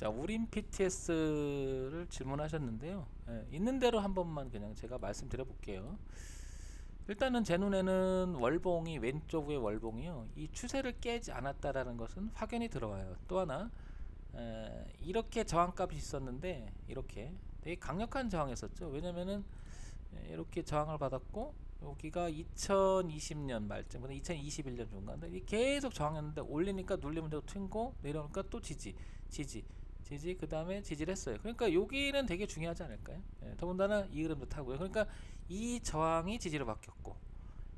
자, 우린 PTS를 질문하셨는데요. 예, 있는 대로 한 번만 그냥 제가 말씀드려 볼게요. 일단은 제 눈에는 월봉이 왼쪽 의 월봉이요. 이 추세를 깨지 않았다라는 것은 확연히 들어와요. 또 하나 에, 이렇게 저항값이 있었는데 이렇게 되게 강력한 저항이었었죠. 왜냐면은 에, 이렇게 저항을 받았고 여기가 2020년 말쯤, 근데 2021년 중간인데 계속 저항했는데 올리니까 눌리면 되고 튕고 내려오니까 또 지지, 지지, 지지, 그 다음에 지지를 했어요. 그러니까 여기는 되게 중요하지 않을까요? 예, 더군다나 이 흐름도 타고요. 그러니까 이 저항이 지지로 바뀌었고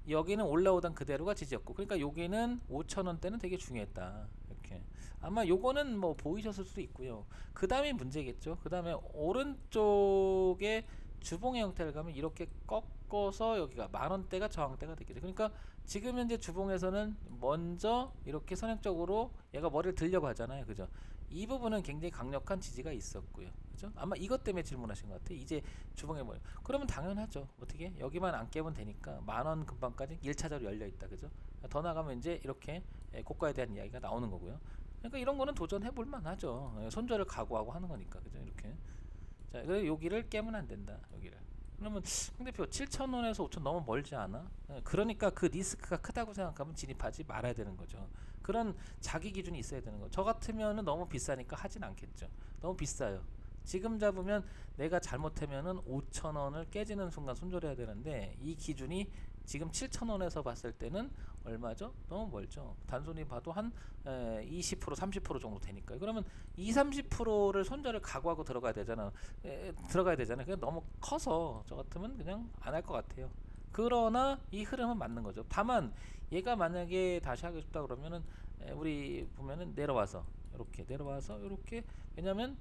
여기는 올라오던 그대로가 지지였고 그러니까 여기는 5천원대는 되게 중요했다. 이렇게. 아마 요거는 뭐 보이셨을 수도 있고요. 그 다음이 문제겠죠. 그 다음에 오른쪽에 주봉의 형태를 가면 이렇게 꺾어서 여기가 만원대가 저항대가 되겠죠. 그러니까 지금 현재 주봉에서는 먼저 이렇게 선행적으로 얘가 머리를 들려고 하잖아요. 그죠 이 부분은 굉장히 강력한 지지가 있었고요. 그죠? 아마 이것 때문에 질문하신 것 같아요. 이제 주봉에 뭐 그러면 당연하죠. 어떻게? 여기만 안 깨면 되니까 만원 근방까지 1차적으로 열려 있다. 그죠? 더 나가면 이제 이렇게 예, 고가에 대한 이야기가 나오는 거고요. 그러니까 이런 거는 도전해 볼 만하죠. 예, 손절을 각오하고 하는 거니까. 그죠? 이렇게. 자, 그래서 여기를 깨면 안 된다. 여기를. 그러면 홍 대표 7,000원에서 5,000 너무 멀지 않아? 예, 그러니까 그 리스크가 크다고 생각하면 진입하지 말아야 되는 거죠. 그런 자기 기준이 있어야 되는 거죠. 저 같으면은 너무 비싸니까 하진 않겠죠. 너무 비싸요. 지금 잡으면 내가 잘못하면은 5,000원을 깨지는 순간 손절해야 되는데 이 기준이 지금 7,000원에서 봤을 때는 얼마죠? 너무 멀죠. 단순히 봐도 한 에, 20% 30% 정도 되니까요. 그러면 2, 30%를 손절을 각오하고 들어가야 되잖아. 에, 들어가야 되잖아요. 그냥 너무 커서 저 같으면 그냥 안 할 것 같아요. 그러나 이 흐름은 맞는 거죠. 다만 얘가 만약에 다시 하고 싶다 그러면은 에, 우리 보면은 내려와서 이렇게 내려와서 이렇게 왜냐면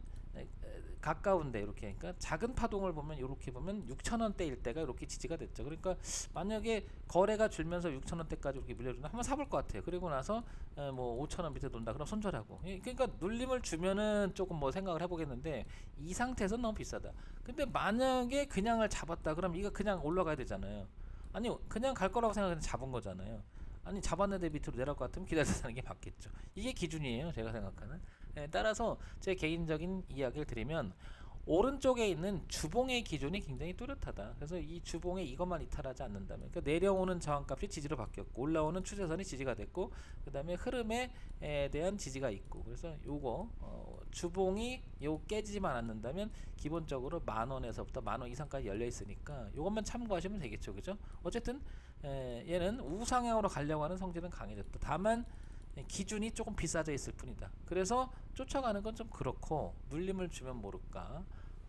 가까운데 이렇게 그러니까 작은 파동을 보면 이렇게 보면 6천 원대일 때가 이렇게 지지가 됐죠. 그러니까 만약에 거래가 줄면서 6천 원대까지 이렇게 밀려주면 한번 사볼 것 같아요. 그리고 나서 에, 뭐 5천 원 밑에 논다 그럼 손절하고. 예, 그러니까 눌림을 주면은 조금 뭐 생각을 해보겠는데 이 상태에서 너무 비싸다. 근데 만약에 그냥을 잡았다 그럼 이거 그냥 올라가야 되잖아요. 아니 그냥 갈 거라고 생각해서 잡은 거잖아요. 아니 잡았는데 밑으로 내려갈 것 같으면 기다려 사는 게 맞겠죠. 이게 기준이에요. 제가 생각하는. 예, 따라서 제 개인적인 이야기를 드리면 오른쪽에 있는 주봉의 기준이 굉장히 뚜렷하다. 그래서 이 주봉에 이것만 이탈하지 않는다면, 그러니까 내려오는 저항값이 지지로 바뀌었고, 올라오는 추세선이 지지가 됐고, 그 다음에 흐름에 에 대한 지지가 있고, 그래서 요거 어, 주봉이 요 깨지지만 않는다면 기본적으로 만 원에서부터 만 원 이상까지 열려 있으니까 요것만 참고하시면 되겠죠, 그죠? 어쨌든 에, 얘는 우상향으로 가려고 하는 성질은 강해졌다. 다만 기준이 조금 비싸져 있을 뿐이다. 그래서 쫓아가는 건 좀 그렇고 눌림을 주면 모를까.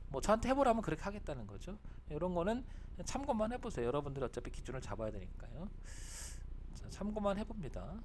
뭐 저한테 해보라면 그렇게 하겠다는 거죠. 이런 거는 참고만 해보세요. 여러분들이 어차피 기준을 잡아야 되니까요. 자, 참고만 해봅니다.